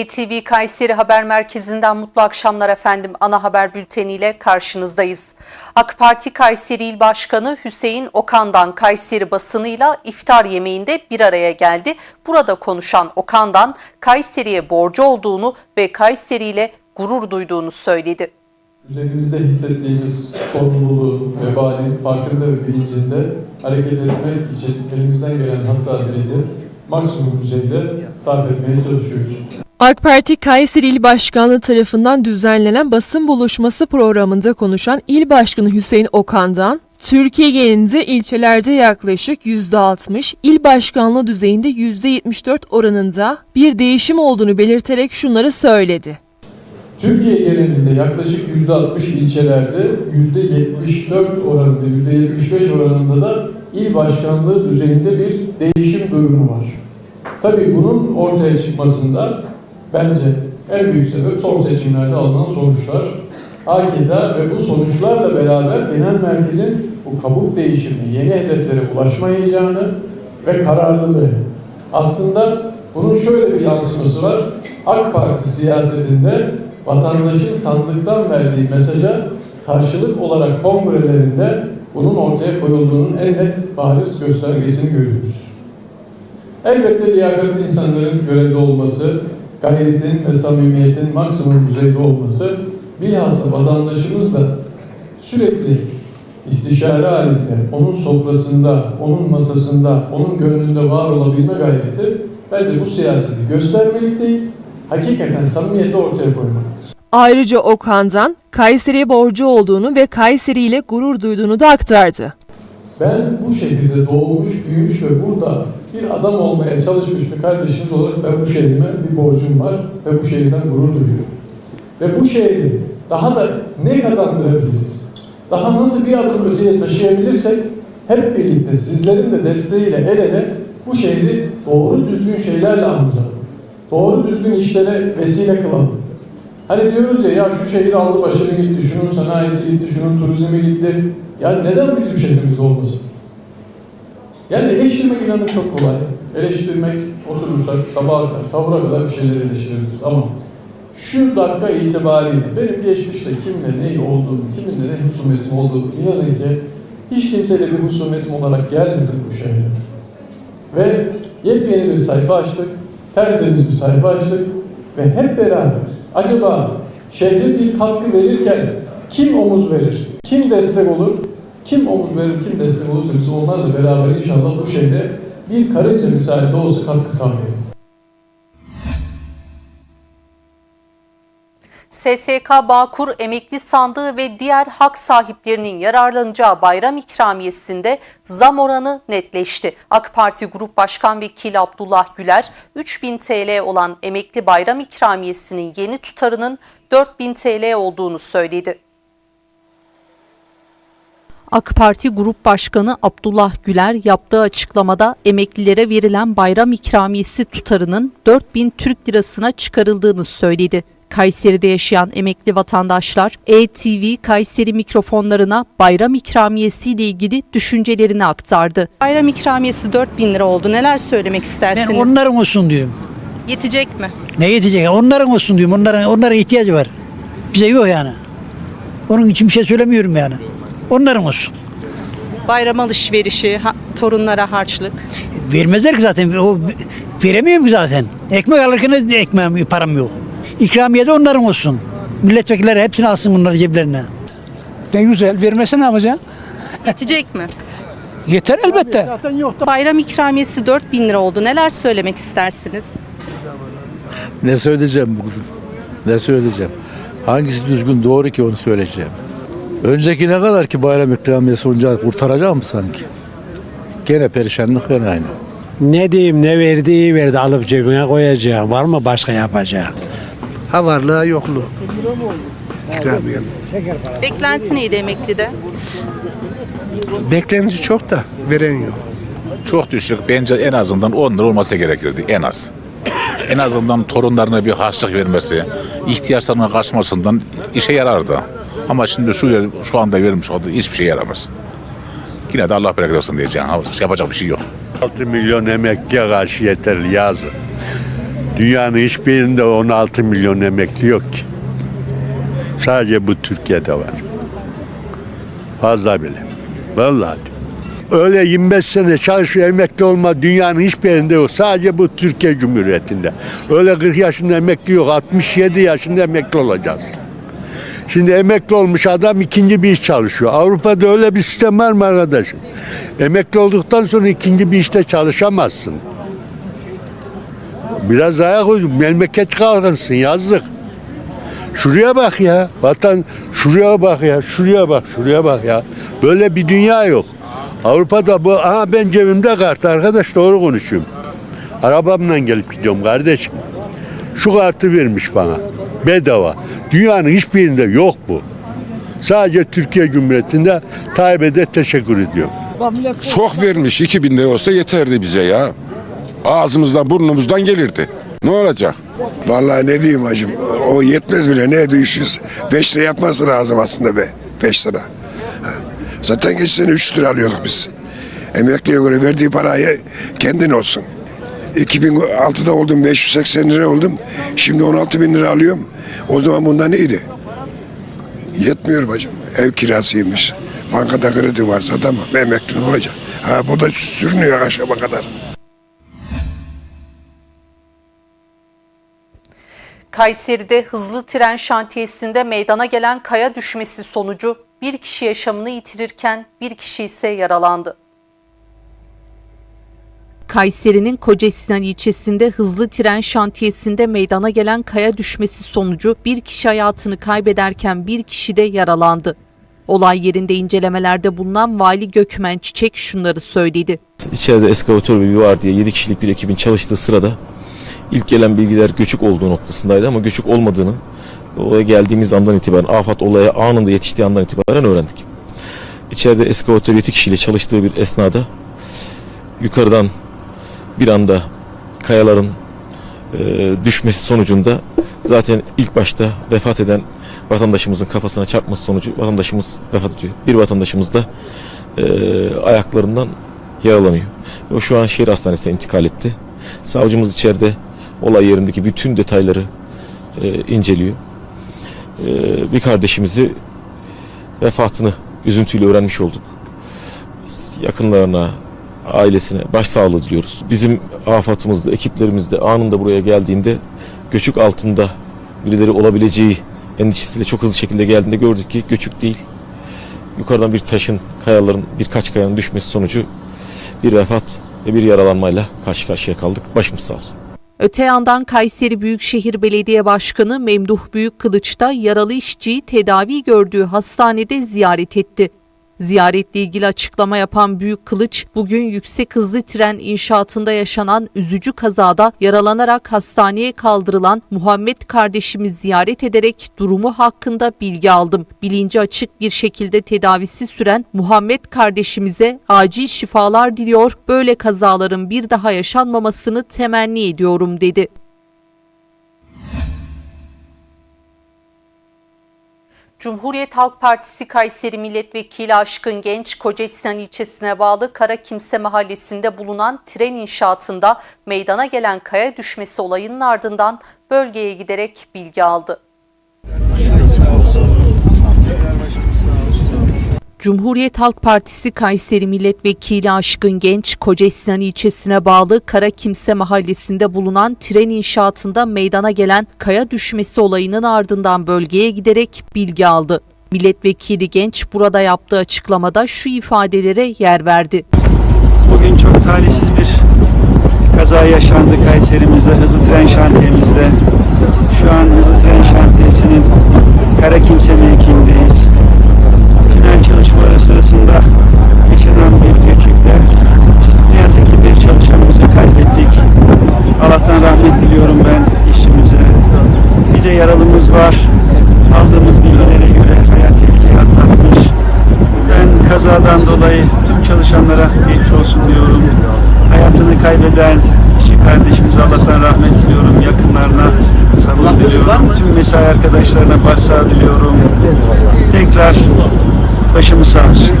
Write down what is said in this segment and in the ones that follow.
ATV Kayseri Haber Merkezi'nden mutlu akşamlar efendim. Ana haber bülteniyle karşınızdayız. AK Parti Kayseri İl Başkanı Hüseyin Okan'dan Kayseri basınıyla iftar yemeğinde bir araya geldi. Burada konuşan Okan'dan Kayseri'ye borcu olduğunu ve Kayseri ile gurur duyduğunu söyledi. Üzerimizde hissettiğimiz sorumluluğu, vebalin farkında ve bilincinde hareket etmek için elimizden gelen hassasiyeti maksimum düzeyde sarf etmeye çalışıyoruz. AK Parti Kayseri İl Başkanlığı tarafından düzenlenen basın buluşması programında konuşan İl Başkanı Hüseyin Okan'dan, Türkiye genelinde ilçelerde yaklaşık %60, il başkanlığı düzeyinde %74 oranında bir değişim olduğunu belirterek şunları söyledi. Türkiye genelinde yaklaşık %60 ilçelerde %74 oranında, %75 oranında da il başkanlığı düzeyinde bir değişim durumu var. Tabii bunun ortaya çıkmasında bence en büyük sebep son seçimlerde alınan sonuçlar. Hakeza ve bu sonuçlarla beraber genel merkezin bu kabuk değişimi, yeni hedeflere ulaşmayacağını ve kararlılığı. Aslında bunun şöyle bir yansıması var. AK Parti siyasetinde vatandaşın sandıktan verdiği mesaja karşılık olarak kongrelerinde bunun ortaya koyulduğunun en net bariz göstergesini görüyoruz. Elbette liyakatli insanların görevde olması, gayretin ve samimiyetin maksimum düzeyde olması, bilhassa vatandaşımızla sürekli istişare halinde, onun sofrasında, onun masasında, onun gönlünde var olabilme gayreti bence bu siyaseti göstermelik değil, hakikaten samimiyetle ortaya koymaktır. Ayrıca Okan'dan Kayseri'ye borcu olduğunu ve Kayseri ile gurur duyduğunu da aktardı. Ben bu şehirde doğmuş, büyümüş ve burada bir adam olmaya çalışmış bir kardeşiniz olarak ben bu şehrime bir borcum var ve bu şehirden gurur duyuyorum. Ve bu şehri daha da ne kazandırabiliriz? Daha nasıl bir adım öteye taşıyabilirsek hep birlikte sizlerin de desteğiyle el ele bu şehri doğru düzgün şeylerle andıralım. Doğru düzgün işlere vesile kılalım. Hani diyoruz ya ya şu şehir aldı başını gitti, şunun sanayisi gitti, şunun turizmi gitti. Ya neden bizim şehrimiz olmasın? Yani eleştirmek inanın çok kolay. Eleştirmek oturursak sabaha kadar, sahura kadar bir şeyler eleştirebiliriz ama şu dakika itibariyle benim geçmişte kimle ne olduğum, kiminle ne husumetim olduğu inanın ki hiç kimseyle bir husumetim olarak gelmedim bu şehre. Ve yepyeni bir sayfa açtık, tertemiz bir sayfa açtık ve hep beraber acaba şehre bir katkı verirken kim omuz verir, kim destek olur, kim omuz verir, kim destek olursa biz onlarla beraber inşallah bu şehre bir karınca misali de olsa katkı sağlayalım. SSK Bağkur emekli sandığı ve diğer hak sahiplerinin yararlanacağı bayram ikramiyesinde zam oranı netleşti. AK Parti Grup Başkan Vekili Abdullah Güler 3000 TL olan emekli bayram ikramiyesinin yeni tutarının 4000 TL olduğunu söyledi. AK Parti Grup Başkanı Abdullah Güler yaptığı açıklamada emeklilere verilen bayram ikramiyesi tutarının 4000 Türk lirasına çıkarıldığını söyledi. Kayseri'de yaşayan emekli vatandaşlar ETV Kayseri mikrofonlarına bayram ikramiyesi ile ilgili düşüncelerini aktardı. Bayram ikramiyesi 4000 lira oldu. Neler söylemek Ben istersiniz? onların olsun diyorum. Yetecek mi? Ne yetecek? Onların olsun diyorum. Onların onların ihtiyacı var. Bize yok yani. Onun için bir şey söylemiyorum yani. Onların olsun. Bayram alışverişi, ha- torunlara harçlık. Vermezler ki zaten. O veremiyorum ki zaten. Ekmek alırken de ekmeğim, param yok. İkramiye de onların olsun. Milletvekilleri hepsini alsın bunları ceplerine. Ne güzel. Vermese ne yapacaksın? Yetecek mi? Yeter elbette. Bayram ikramiyesi 4000 lira oldu. Neler söylemek istersiniz? Ne söyleyeceğim bu kızım? Ne söyleyeceğim? Hangisi düzgün doğru ki onu söyleyeceğim. Önceki ne kadar ki bayram ikramiyesi olunca kurtaracak mı sanki? Gene perişanlık gene aynı. Ne diyeyim ne verdiği verdi alıp cebine koyacağım. Var mı başka yapacağı? Ha varlığı yokluğu. İkramiye. Beklenti neydi emeklide? Beklenti çok da veren yok. Çok düşük. Bence en azından 10 lira olması gerekirdi. En az. En azından torunlarına bir harçlık vermesi, ihtiyaçlarına kaçmasından işe yarardı. Ama şimdi şu şu anda verilmiş olduğu hiçbir şey yaramaz. Yine de Allah bereket versin diyeceğim. Yapacak bir şey yok. 6 milyon emekliye karşı yeterli yazın. Dünyanın hiçbir yerinde 16 milyon emekli yok ki. Sadece bu Türkiye'de var. Fazla bile. Vallahi. Öyle 25 sene çalışıyor emekli olma dünyanın hiçbir yerinde yok. Sadece bu Türkiye Cumhuriyeti'nde. Öyle 40 yaşında emekli yok. 67 yaşında emekli olacağız. Şimdi emekli olmuş adam ikinci bir iş çalışıyor. Avrupa'da öyle bir sistem var mı arkadaşım? Emekli olduktan sonra ikinci bir işte çalışamazsın. Biraz ayak uydum. Memleket kalkınsın yazdık. Şuraya bak ya. Vatan şuraya bak ya. Şuraya bak. Şuraya bak ya. Böyle bir dünya yok. Avrupa'da bu aha ben cebimde kart arkadaş doğru konuşuyorum. Arabamla gelip gidiyorum kardeşim. Şu kartı vermiş bana. Bedava. Dünyanın hiçbir yerinde yok bu. Sadece Türkiye Cumhuriyeti'nde Tayyip'e de teşekkür ediyorum. Çok vermiş 2000 lira olsa yeterdi bize ya. Ağzımızdan burnumuzdan gelirdi. Ne olacak? Vallahi ne diyeyim hacım. O yetmez bile. Ne 300 5 lira yapması lazım aslında be. 5 lira. Zaten geçen sene 3 lira alıyorduk biz. Emekliye göre verdiği parayı kendin olsun. 2006'da oldum 580 lira oldum. Şimdi 16 bin lira alıyorum. O zaman bundan iyiydi. Yetmiyor bacım. Ev kirasıymış. Bankada kredi varsa tamam emekli olacak? Ha bu da sürünüyor akşama kadar. Kayseri'de hızlı tren şantiyesinde meydana gelen kaya düşmesi sonucu bir kişi yaşamını yitirirken bir kişi ise yaralandı. Kayseri'nin Kocasinan ilçesinde hızlı tren şantiyesinde meydana gelen kaya düşmesi sonucu bir kişi hayatını kaybederken bir kişi de yaralandı. Olay yerinde incelemelerde bulunan Vali Gökmen Çiçek şunları söyledi. İçeride eskavatör bir var diye 7 kişilik bir ekibin çalıştığı sırada ilk gelen bilgiler göçük olduğu noktasındaydı ama göçük olmadığını olaya geldiğimiz andan itibaren AFAD olaya anında yetiştiği andan itibaren öğrendik. İçeride eskavatör 7 kişiyle çalıştığı bir esnada yukarıdan bir anda kayaların e, düşmesi sonucunda zaten ilk başta vefat eden vatandaşımızın kafasına çarpması sonucu vatandaşımız vefat ediyor. Bir vatandaşımız da e, ayaklarından yaralanıyor. O şu an şehir hastanesine intikal etti. Savcımız içeride olay yerindeki bütün detayları e, inceliyor. E, bir kardeşimizi vefatını üzüntüyle öğrenmiş olduk. Yakınlarına, ailesine başsağlığı diliyoruz. Bizim afatımızda, ekiplerimizde anında buraya geldiğinde göçük altında birileri olabileceği endişesiyle çok hızlı şekilde geldiğinde gördük ki göçük değil. Yukarıdan bir taşın, kayaların, birkaç kayanın düşmesi sonucu bir vefat ve bir yaralanmayla karşı karşıya kaldık. Başımız sağ olsun. Öte yandan Kayseri Büyükşehir Belediye Başkanı Memduh Büyükkılıç da yaralı işçiyi tedavi gördüğü hastanede ziyaret etti. Ziyaretle ilgili açıklama yapan Büyük Kılıç, bugün yüksek hızlı tren inşaatında yaşanan üzücü kazada yaralanarak hastaneye kaldırılan Muhammed kardeşimi ziyaret ederek durumu hakkında bilgi aldım. Bilinci açık bir şekilde tedavisi süren Muhammed kardeşimize acil şifalar diliyor, böyle kazaların bir daha yaşanmamasını temenni ediyorum dedi. Cumhuriyet Halk Partisi Kayseri Milletvekili Aşkın Genç, Kocasinan ilçesine bağlı Kara Kimse mahallesinde bulunan tren inşaatında meydana gelen kaya düşmesi olayının ardından bölgeye giderek bilgi aldı. Cumhuriyet Halk Partisi Kayseri Milletvekili Aşkın Genç, Kocasinan ilçesine bağlı Kara Kimse mahallesinde bulunan tren inşaatında meydana gelen kaya düşmesi olayının ardından bölgeye giderek bilgi aldı. Milletvekili Genç burada yaptığı açıklamada şu ifadelere yer verdi. Bugün çok talihsiz bir kaza yaşandı Kayserimizde, hızlı tren şantiyemizde. Şu an hızlı tren şantiyesinin Karakimse mevkiindeyiz. Allah'tan rahmet diliyorum ben işçimize. Bize yaralımız var. Aldığımız bilgilere göre hayat tehlikeye atlatmış. Ben kazadan dolayı tüm çalışanlara geçmiş olsun diyorum. Hayatını kaybeden işçi kardeşimize Allah'tan rahmet diliyorum. Yakınlarına sabır diliyorum. Tüm mesai arkadaşlarına başsağlığı diliyorum. Tekrar başımız sağ olsun.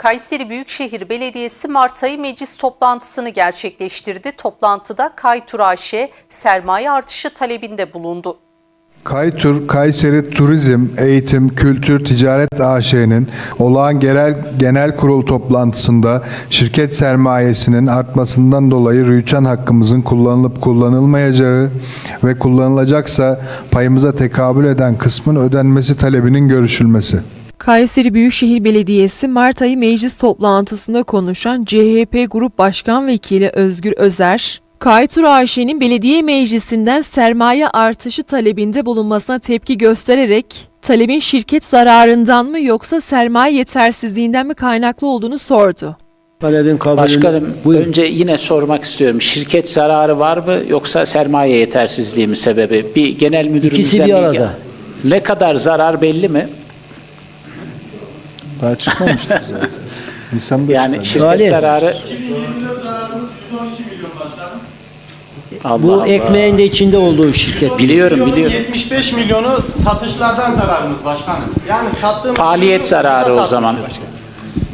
Kayseri Büyükşehir Belediyesi Mart ayı meclis toplantısını gerçekleştirdi. Toplantıda Kaytur AŞ sermaye artışı talebinde bulundu. Kaytur, Kayseri Turizm, Eğitim, Kültür, Ticaret AŞ'nin olağan genel, genel kurul toplantısında şirket sermayesinin artmasından dolayı rüçhan hakkımızın kullanılıp kullanılmayacağı ve kullanılacaksa payımıza tekabül eden kısmın ödenmesi talebinin görüşülmesi. Kayseri Büyükşehir Belediyesi Mart ayı meclis toplantısında konuşan CHP Grup Başkan Vekili Özgür Özer, Kaytur AŞ'nin belediye meclisinden sermaye artışı talebinde bulunmasına tepki göstererek talebin şirket zararından mı yoksa sermaye yetersizliğinden mi kaynaklı olduğunu sordu. Başkanım önce yine sormak istiyorum. Şirket zararı var mı yoksa sermaye yetersizliği mi sebebi? Bir genel müdürümüzden bir bilgi- arada. Ne kadar zarar belli mi? Daha çıkmamıştır zaten. Nisan'da Yani çıkar. şirket Salih. zararı Allah Bu Allah. ekmeğin de içinde olduğu şirket. biliyorum biliyorum. 75 milyonu satışlardan zararımız başkanım. Yani sattığımız Faaliyet zararı o zaman.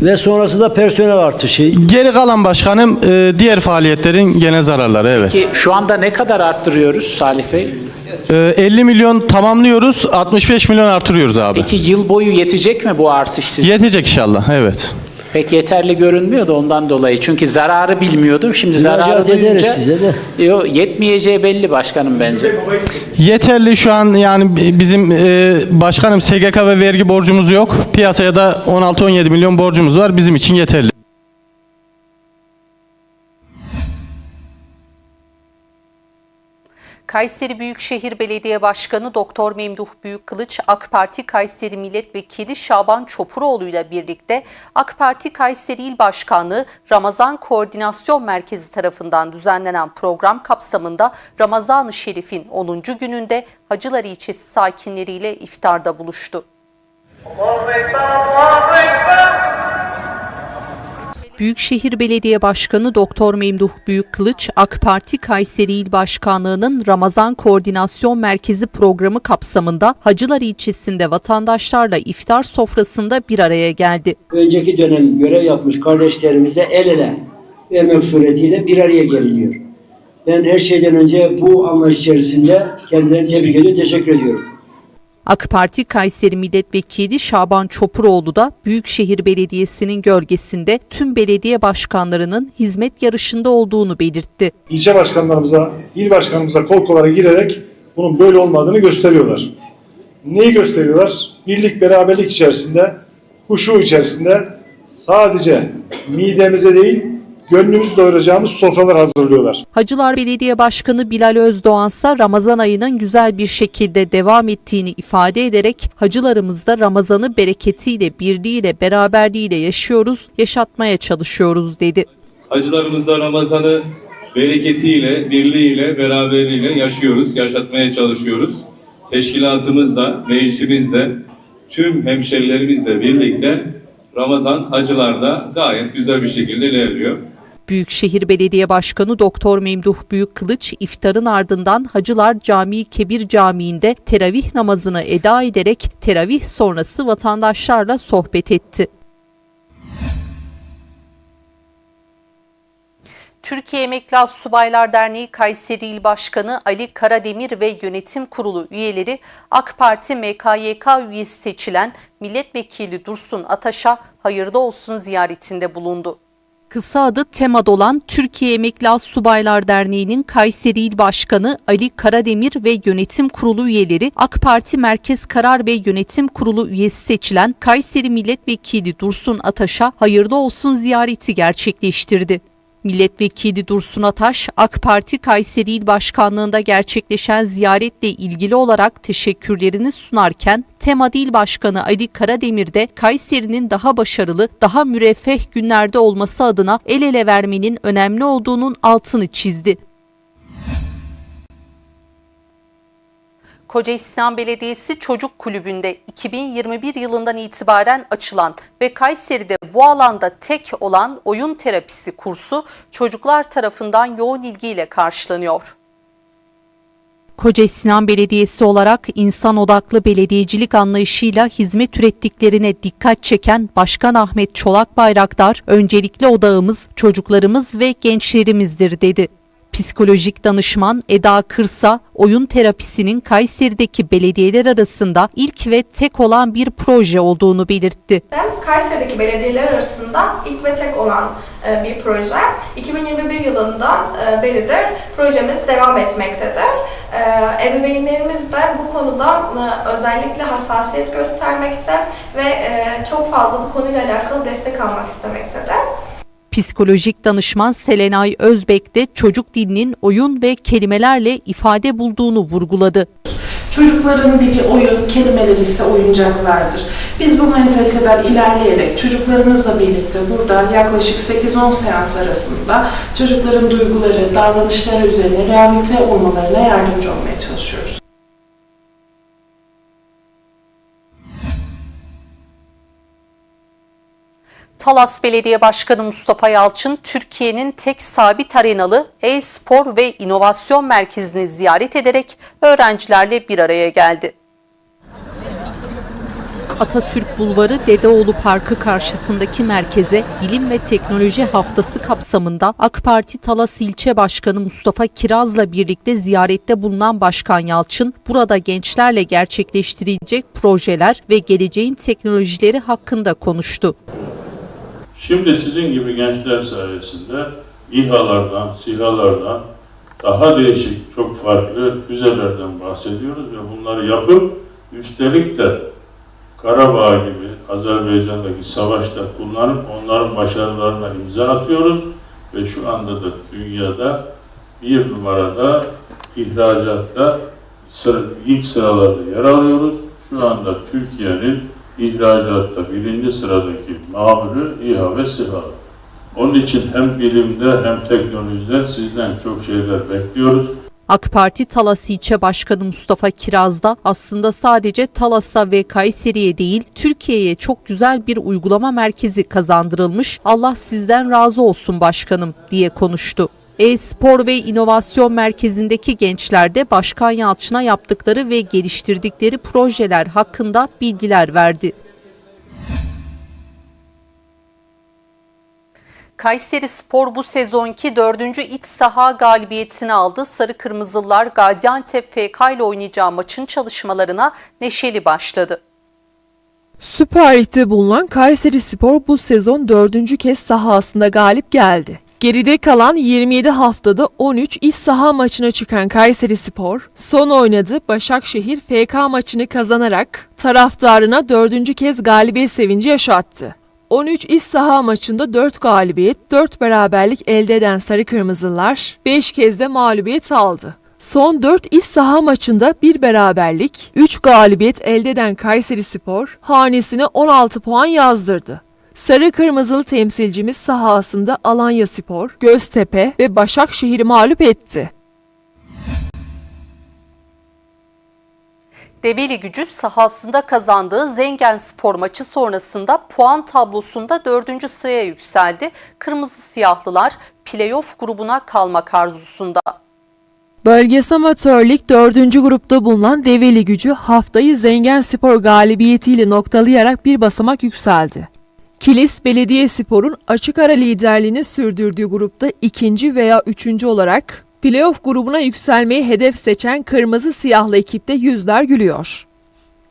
Ve sonrası da personel artışı. Geri kalan başkanım e, diğer faaliyetlerin gene zararları evet. Ki şu anda ne kadar arttırıyoruz Salih Bey? E, 50 milyon tamamlıyoruz, 65 milyon artırıyoruz abi. Peki yıl boyu yetecek mi bu artış size? Yetecek inşallah evet. Pek yeterli görünmüyor da ondan dolayı. Çünkü zararı bilmiyordum. Şimdi zararı duyunca size de. Yo, yetmeyeceği belli başkanım bence. Yeterli şu an yani bi- bizim e, başkanım SGK ve vergi borcumuz yok. Piyasaya da 16-17 milyon borcumuz var. Bizim için yeterli. Kayseri Büyükşehir Belediye Başkanı Doktor Memduh Büyükkılıç, AK Parti Kayseri Milletvekili Şaban Çopuroğlu ile birlikte AK Parti Kayseri İl Başkanlığı Ramazan Koordinasyon Merkezi tarafından düzenlenen program kapsamında Ramazan-ı Şerif'in 10. gününde Hacılar ilçesi sakinleriyle iftarda buluştu. Büyükşehir Belediye Başkanı Doktor Memduh Büyükkılıç, AK Parti Kayseri İl Başkanlığı'nın Ramazan Koordinasyon Merkezi programı kapsamında Hacılar ilçesinde vatandaşlarla iftar sofrasında bir araya geldi. Önceki dönem görev yapmış kardeşlerimize el ele vermek suretiyle bir araya geliniyor. Ben her şeyden önce bu anlayış içerisinde kendilerini tebrik ediyorum, teşekkür ediyorum. AK Parti Kayseri Milletvekili Şaban Çopuroğlu da Büyükşehir Belediyesi'nin gölgesinde tüm belediye başkanlarının hizmet yarışında olduğunu belirtti. ilçe başkanlarımıza, il başkanımıza kol kolara girerek bunun böyle olmadığını gösteriyorlar. Neyi gösteriyorlar? Birlik, beraberlik içerisinde, huşu içerisinde sadece midemize değil, gönlümüzü doyuracağımız sofralar hazırlıyorlar. Hacılar Belediye Başkanı Bilal Özdoğan ise Ramazan ayının güzel bir şekilde devam ettiğini ifade ederek hacılarımızda Ramazan'ı bereketiyle, birliğiyle, beraberliğiyle yaşıyoruz, yaşatmaya çalışıyoruz dedi. Hacılarımızda Ramazan'ı bereketiyle, birliğiyle, beraberliğiyle yaşıyoruz, yaşatmaya çalışıyoruz. Teşkilatımızla, meclisimizle, tüm hemşerilerimizle birlikte Ramazan hacılarda gayet güzel bir şekilde ilerliyor. Büyükşehir Belediye Başkanı Doktor Memduh Büyükkılıç iftarın ardından Hacılar Camii Kebir Camii'nde teravih namazını eda ederek teravih sonrası vatandaşlarla sohbet etti. Türkiye Emekli Subaylar Derneği Kayseri İl Başkanı Ali Karademir ve yönetim kurulu üyeleri AK Parti MKYK üyesi seçilen Milletvekili Dursun Ataş'a hayırlı olsun ziyaretinde bulundu. Kısa adı TEMAD olan Türkiye Emekli Subaylar Derneği'nin Kayseri İl Başkanı Ali Karademir ve yönetim kurulu üyeleri AK Parti Merkez Karar ve Yönetim Kurulu üyesi seçilen Kayseri Milletvekili Dursun Ataş'a hayırlı olsun ziyareti gerçekleştirdi. Milletvekili Dursun Ataş, AK Parti Kayseri İl Başkanlığı'nda gerçekleşen ziyaretle ilgili olarak teşekkürlerini sunarken, Tema İl Başkanı Ali Karademir de Kayseri'nin daha başarılı, daha müreffeh günlerde olması adına el ele vermenin önemli olduğunun altını çizdi. Kocaeli Belediyesi Çocuk Kulübü'nde 2021 yılından itibaren açılan ve Kayseri'de bu alanda tek olan oyun terapisi kursu çocuklar tarafından yoğun ilgiyle karşılanıyor. Koca Sinan Belediyesi olarak insan odaklı belediyecilik anlayışıyla hizmet ürettiklerine dikkat çeken Başkan Ahmet Çolak Bayraktar, öncelikli odağımız çocuklarımız ve gençlerimizdir dedi. Psikolojik danışman Eda Kırsa, oyun terapisinin Kayseri'deki belediyeler arasında ilk ve tek olan bir proje olduğunu belirtti. Kayseri'deki belediyeler arasında ilk ve tek olan e, bir proje. 2021 yılından e, beridir projemiz devam etmektedir. E, Ebeveynlerimiz de bu konuda özellikle hassasiyet göstermekte ve çok fazla bu konuyla alakalı destek almak istemektedir. Psikolojik danışman Selenay Özbek de çocuk dilinin oyun ve kelimelerle ifade bulduğunu vurguladı. Çocukların dili oyun, kelimeleri ise oyuncaklardır. Biz bu mentaliteden ilerleyerek çocuklarımızla birlikte burada yaklaşık 8-10 seans arasında çocukların duyguları, davranışları üzerine rehabilite olmalarına yardımcı olmaya çalışıyoruz. Talas Belediye Başkanı Mustafa Yalçın, Türkiye'nin tek sabit arenalı e-spor ve inovasyon merkezini ziyaret ederek öğrencilerle bir araya geldi. Atatürk Bulvarı Dedeoğlu Parkı karşısındaki merkeze Bilim ve Teknoloji Haftası kapsamında AK Parti Talas İlçe Başkanı Mustafa Kiraz'la birlikte ziyarette bulunan Başkan Yalçın, burada gençlerle gerçekleştirilecek projeler ve geleceğin teknolojileri hakkında konuştu. Şimdi sizin gibi gençler sayesinde İHA'lardan, SİHA'lardan, daha değişik, çok farklı füzelerden bahsediyoruz ve bunları yapıp üstelik de Karabağ gibi Azerbaycan'daki savaşta kullanıp onların başarılarına imza atıyoruz ve şu anda da dünyada bir numarada ihracatta ilk sıralarda yer alıyoruz. Şu anda Türkiye'nin ihracatta birinci sıradaki mamülü İHA ve SİHA. Onun için hem bilimde hem teknolojide sizden çok şeyler bekliyoruz. AK Parti Talas İlçe Başkanı Mustafa Kiraz da aslında sadece Talas'a ve Kayseri'ye değil Türkiye'ye çok güzel bir uygulama merkezi kazandırılmış. Allah sizden razı olsun başkanım diye konuştu. E-Spor ve İnovasyon Merkezi'ndeki gençler de Başkan Yalçın'a yaptıkları ve geliştirdikleri projeler hakkında bilgiler verdi. Kayseri Spor bu sezonki dördüncü iç saha galibiyetini aldı. Sarı Kırmızılılar Gaziantep FK ile oynayacağı maçın çalışmalarına neşeli başladı. Süper Lig'de bulunan Kayseri Spor bu sezon dördüncü kez sahasında galip geldi. Geride kalan 27 haftada 13 iç saha maçına çıkan Kayseri Spor, son oynadığı Başakşehir FK maçını kazanarak taraftarına dördüncü kez galibiyet sevinci yaşattı. 13 iç saha maçında 4 galibiyet, 4 beraberlik elde eden Sarı Kırmızılar 5 kez de mağlubiyet aldı. Son 4 iç saha maçında bir beraberlik, 3 galibiyet elde eden Kayseri Spor hanesine 16 puan yazdırdı. Sarı Kırmızılı temsilcimiz sahasında Alanya Spor, Göztepe ve Başakşehir'i mağlup etti. Develi gücü sahasında kazandığı Zengen Spor maçı sonrasında puan tablosunda dördüncü sıraya yükseldi. Kırmızı Siyahlılar playoff grubuna kalmak arzusunda. Bölgesel Amatörlük 4. grupta bulunan Develi gücü haftayı Zengen Spor galibiyetiyle noktalayarak bir basamak yükseldi. Kilis Belediye Spor'un açık ara liderliğini sürdürdüğü grupta ikinci veya üçüncü olarak playoff grubuna yükselmeyi hedef seçen Kırmızı Siyahlı ekipte yüzler gülüyor.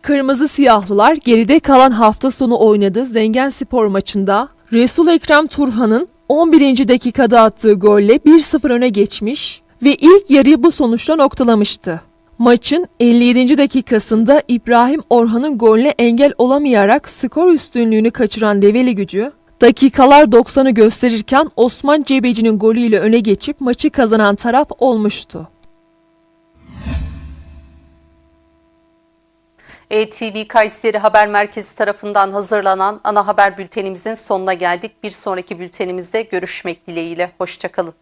Kırmızı Siyahlılar geride kalan hafta sonu oynadığı Zengen Spor maçında Resul Ekrem Turhan'ın 11. dakikada attığı golle 1-0 öne geçmiş ve ilk yarıyı bu sonuçla noktalamıştı. Maçın 57. dakikasında İbrahim Orhan'ın golüne engel olamayarak skor üstünlüğünü kaçıran Develi gücü, dakikalar 90'ı gösterirken Osman Cebeci'nin golüyle öne geçip maçı kazanan taraf olmuştu. ETV Kayseri Haber Merkezi tarafından hazırlanan ana haber bültenimizin sonuna geldik. Bir sonraki bültenimizde görüşmek dileğiyle. Hoşçakalın.